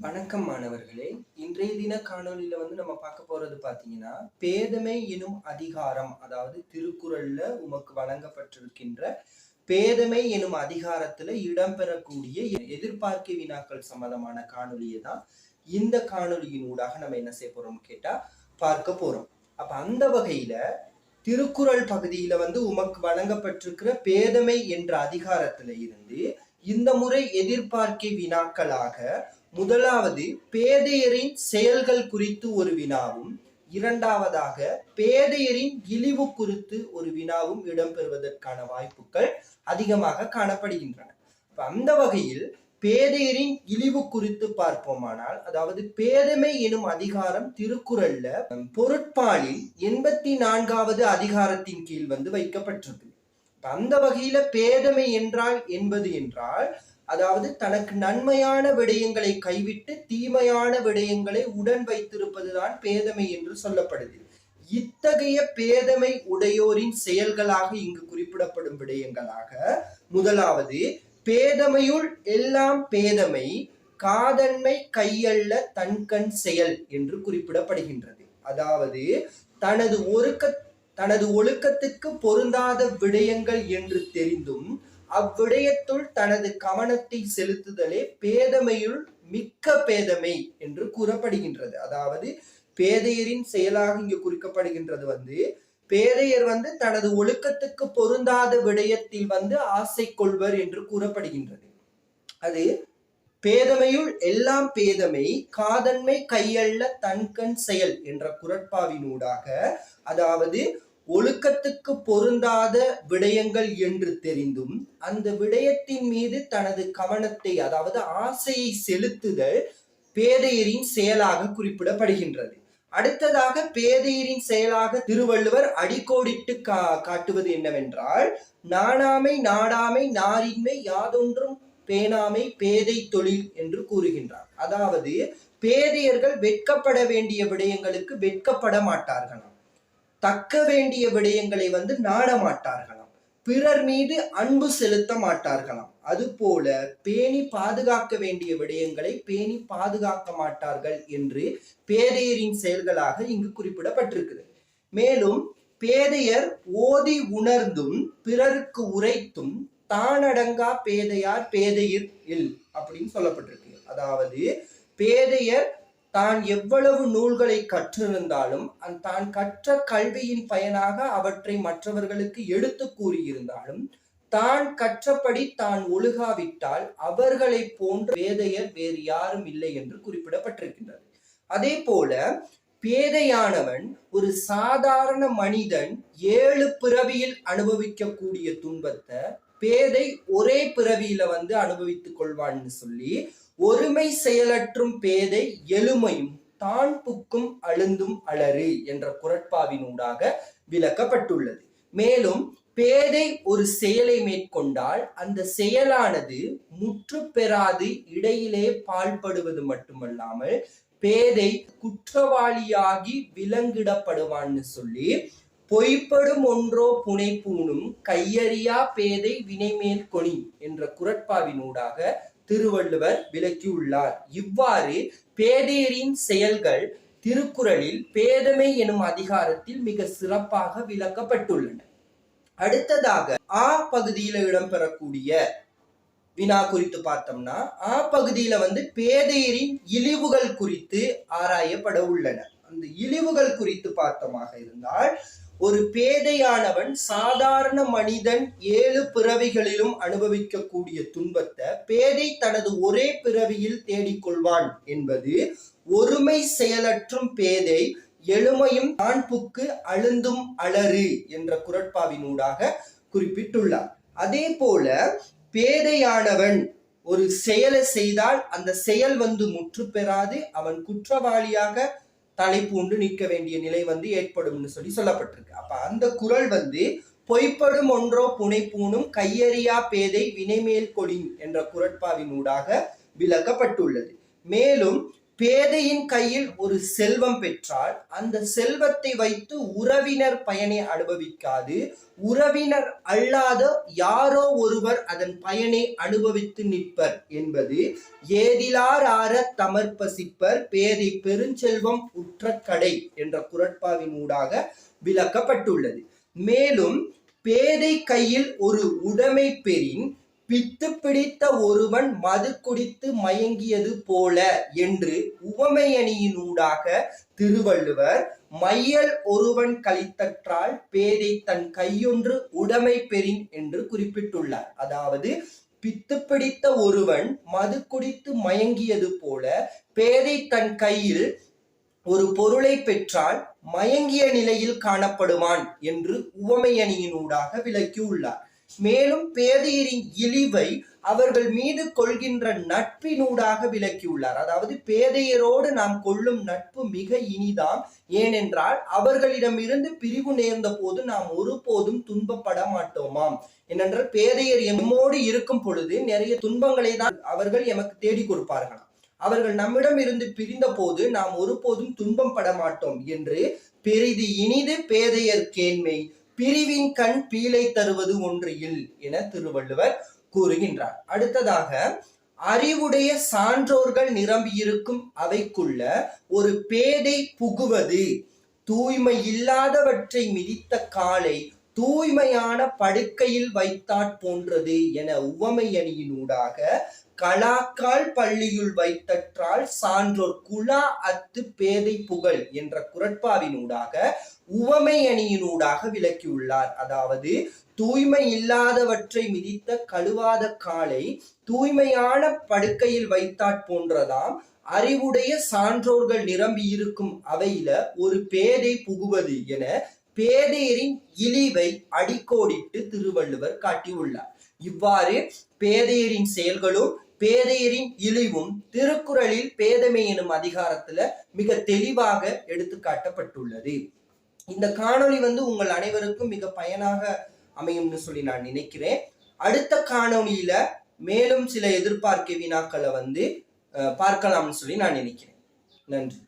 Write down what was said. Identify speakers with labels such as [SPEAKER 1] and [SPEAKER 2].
[SPEAKER 1] வணக்கம் மாணவர்களே. இன்றைய தின காணொலியில வந்து நம்ம பார்க்க போறது பாத்தீங்கன்னா பேதமை எனும் அதிகாரம் அதாவது திருக்குறள்ல உமக்கு வழங்கப்பட்டிருக்கின்ற பேதமை எனும் அதிகாரத்துல இடம்பெறக்கூடிய எதிர்பார்க்கை வினாக்கள் சம்பந்தமான காணொலியை தான் இந்த காணொலியின் ஊடாக நம்ம என்ன செய்ய போறோம் கேட்டா பார்க்க போறோம். அப்ப அந்த வகையில திருக்குறள் பகுதியில வந்து உமக்கு வழங்கப்பட்டிருக்கிற பேதமை என்ற அதிகாரத்துல இருந்து இந்த முறை எதிர்பார்க்கை வினாக்களாக முதலாவது பேதையரின் செயல்கள் குறித்து ஒரு வினாவும் இரண்டாவதாக பேதையரின் இழிவு குறித்து ஒரு வினாவும் இடம்பெறுவதற்கான வாய்ப்புகள் அதிகமாக காணப்படுகின்றன. அந்த வகையில் பேதையரின் இழிவு குறித்து பார்ப்போமானால் அதாவது பேதமை எனும் அதிகாரம் திருக்குறள்ல பொருட்பாலில் எண்பத்தி நான்காவது அதிகாரத்தின் கீழ் வந்து வைக்கப்பட்டிருக்கு. அந்த வகையில பேதமை என்றால் என்பது என்றால் அதாவது தனக்கு நன்மையான விடயங்களை கைவிட்டு தீமையான விடயங்களை உடன் வைத்திருப்பதுதான் பேதமை என்று சொல்லப்படுது. இத்தகைய பேதமை உடையோரின் செயல்களாக இங்கு குறிப்பிடப்படும் விடயங்களாக முதலாவது பேதமையுள் எல்லாம் பேதமை காதன்மை கையல்ல தன்கண் செயல் என்று குறிப்பிடப்படுகின்றது. அதாவது தனது ஒழுக்க தனது ஒழுக்கத்துக்கு பொருந்தாத விடயங்கள் என்று தெரிந்தும் அவ்விடயத்துள் தனது கவனத்தை செலுத்துதலே பேதமையுள் மிக்க பேதமை என்று கூறப்படுகின்றது. அதாவது பேதையரின் செயலாக இங்கு குறிக்கப்படுகின்றது வந்து பேதையர் வந்து தனது ஒழுக்கத்துக்கு பொருந்தாத விடயத்தில் வந்து ஆசை கொள்வர் என்று கூறப்படுகின்றது. அது பேதமையுள் எல்லாம் பேதமை காதன்மை கையல்ல தன்கண் செயல் என்ற குரட்பாவினூடாக அதாவது ஒழுக்கத்துக்கு பொருந்தாத விடயங்கள் என்று தெரிந்தும் அந்த விடயத்தின் மீது தனது கவனத்தை அதாவது ஆசையை செலுத்துதல் பேதையரின் செயலாக குறிப்பிடப்படுகின்றது. அடுத்ததாக பேதையரின் செயலாக திருவள்ளுவர் அடிக்கோடிட்டு கா காட்டுவது என்னவென்றால் நாணாமை நாடாமை நாரின்மை யாதொன்றும் பேணாமை பேதை தொழில் என்று கூறுகின்றார். அதாவது பேதையர்கள் வெட்கப்பட வேண்டிய விடயங்களுக்கு வெட்கப்பட மாட்டார்களாம். தக்க வேண்டிய விடயங்களை வந்து நாட மாட்டார்களாம் பிறர் மீது அன்பு செலுத்த மாட்டார்களாம். அதுபோல பேணி பாதுகாக்க வேண்டிய விடயங்களை பேணி பாதுகாக்க மாட்டார்கள் என்று பேதையரின் செயல்களாக இங்கு குறிப்பிடப்பட்டிருக்குது மேலும் பேதையர் ஓதி உணர்ந்தும் பிறருக்கு உரைத்தும் தானடங்கா பேதையார் பேதையர் இல் அப்படின்னு சொல்லப்பட்டிருக்கு அதாவது பேதையர் தான் எவ்வளவு நூல்களை கற்றிருந்தாலும் தான் கற்ற கல்வியின் பயனாக அவற்றை மற்றவர்களுக்கு எடுத்து கூறியிருந்தாலும் தான் கற்றபடி தான் ஒழுகாவிட்டால் அவர்களை போன்ற பேதையர் வேறு யாரும் இல்லை என்று குறிப்பிடப்பட்டிருக்கின்றது. அதே போல பேதையானவன் ஒரு சாதாரண மனிதன் ஏழு பிறவியில் அனுபவிக்கக்கூடிய துன்பத்தை பேதை ஒரே பிறவியில வந்து அனுபவித்துக் கொள்வான்னு சொல்லி ஒருமை செயலற்றும் பேதை எழுமையும் தான் புக்கும் அழுந்தும் அலறு என்ற குரட்பாவினூடாக விளக்கப்பட்டுள்ளது. மேலும் பேதை ஒரு செயலை மேற்கொண்டால் அந்த செயலானது முற்று பெறாது இடையிலே பால்படுவது மட்டுமல்லாமல் பேதை குற்றவாளியாகி விலங்கிடப்படுவான்னு சொல்லி பொய்ப்படும் ஒன்றோ புனைப்பூணும் கையறியா பேதை வினைமேல் கொணி என்ற குரட்பாவினூடாக திருவள்ளுவர் விளக்கியுள்ளார். இவ்வாறு பேதையரின் செயல்கள் திருக்குறளில் பேதமை எனும் அதிகாரத்தில் மிக சிறப்பாக விளக்கப்பட்டுள்ளன. அடுத்ததாக ஆ பகுதியில இடம்பெறக்கூடிய வினா குறித்து பார்த்தோம்னா ஆ பகுதியில வந்து பேதையரின் இழிவுகள் குறித்து ஆராயப்பட உள்ளன. அந்த இழிவுகள் குறித்து பார்த்தமாக இருந்தால் ஒரு பேதையானவன் சாதாரண மனிதன் ஏழு பிறவிகளிலும் அனுபவிக்கக்கூடிய துன்பத்தை பேதை தனது ஒரே பிறவியில் தேடிக்கொள்வான் என்பது ஒருமை செயலற்றும் பேதை எழுமையும் காண்புக்கு அழுந்தும் அலறு என்ற குரட்பாவினூடாக குறிப்பிட்டுள்ளார். அதே போல பேதையானவன் ஒரு செயலை செய்தால் அந்த செயல் வந்து முற்று பெறாது அவன் குற்றவாளியாக தலை பூண்டு நிற்க வேண்டிய நிலை வந்து ஏற்படும்னு சொல்லி சொல்லப்பட்டிருக்கு. அப்ப அந்த குரல் வந்து பொய்ப்படும் ஒன்றோ புனைப்பூணும் கையறியா பேதை வினைமேல் கொடின் என்ற குரட்பாவினூடாக விளக்கப்பட்டுள்ளது. மேலும் பேதையின் கையில் ஒரு செல்வம் பெற்றால் அந்த செல்வத்தை வைத்து உறவினர் பயனை அனுபவிக்காது. உறவினர் அல்லாத யாரோ ஒருவர் அதன் பயனை அனுபவித்து நிற்பர் என்பது ஏதிலாரார தமர்ப்பசிப்பர் பேதை பெருஞ்செல்வம் உற்ற கடை என்ற குரட்பாவின் ஊடாக விளக்கப்பட்டுள்ளது. மேலும் பேதை கையில் ஒரு உடைமை பெறின் பித்து பிடித்த ஒருவன் மது குடித்து மயங்கியது போல என்று உவமையணியினூடாக திருவள்ளுவர் மையல் ஒருவன் கழித்தற்றால் பேதை தன் கையொன்று உடைமை பெறின் என்று குறிப்பிட்டுள்ளார். அதாவது பித்து பிடித்த ஒருவன் மது குடித்து மயங்கியது போல பேதை தன் கையில் ஒரு பொருளை பெற்றால் மயங்கிய நிலையில் காணப்படுவான் என்று உவமையணியினூடாக விளக்கியுள்ளார். மேலும் பேதையரின் இழிவை அவர்கள் மீது கொள்கின்ற நட்பினூடாக விளக்கியுள்ளார். அதாவது பேதையரோடு நாம் கொள்ளும் நட்பு மிக இனிதாம். ஏனென்றால் அவர்களிடமிருந்து பிரிவு நேர்ந்த போது நாம் ஒருபோதும் துன்பப்பட மாட்டோமாம். ஏனென்றால் பேதையர் எம்மோடு இருக்கும் பொழுது நிறைய துன்பங்களை தான் அவர்கள் எமக்கு தேடி கொடுப்பார்களாம். அவர்கள் நம்மிடம் இருந்து பிரிந்த போது நாம் ஒருபோதும் துன்பம் பட மாட்டோம் என்று பெரிது இனிது பேதையர் கேண்மை பிரிவின் கண் பீலை தருவது ஒன்று இல் என திருவள்ளுவர் கூறுகின்றார். அடுத்ததாக அறிவுடைய சான்றோர்கள் நிரம்பியிருக்கும் அவைக்குள்ள ஒரு பேதை புகுவது தூய்மை இல்லாதவற்றை மிதித்த காலை தூய்மையான படுக்கையில் வைத்தாற் போன்றது என உவமையணியினூடாக கலாக்கால் பள்ளியுள் வைத்தற்றால் சான்றோர் குலா அத்து பேதை புகழ் என்ற குரட்பாவினூடாக உவமை அணியினூடாக விளக்கியுள்ளார். அதாவது தூய்மை இல்லாதவற்றை மிதித்த கழுவாத காலை தூய்மையான படுக்கையில் வைத்தாற் போன்றதாம் அறிவுடைய சான்றோர்கள் நிரம்பி இருக்கும் அவையில ஒரு பேதை புகுவது என பேதையரின் இழிவை அடிக்கோடிட்டு திருவள்ளுவர் காட்டியுள்ளார். இவ்வாறு பேதையரின் செயல்களும் பேதையரின் இழிவும் திருக்குறளில் பேதமை எனும் அதிகாரத்துல மிக தெளிவாக எடுத்து காட்டப்பட்டுள்ளது இந்த காணொளி வந்து உங்கள் அனைவருக்கும் மிக பயனாக அமையும்னு சொல்லி நான் நினைக்கிறேன். அடுத்த காணொளியில மேலும் சில எதிர்பார்க்க வினாக்களை வந்து பார்க்கலாம்னு சொல்லி நான் நினைக்கிறேன். நன்றி.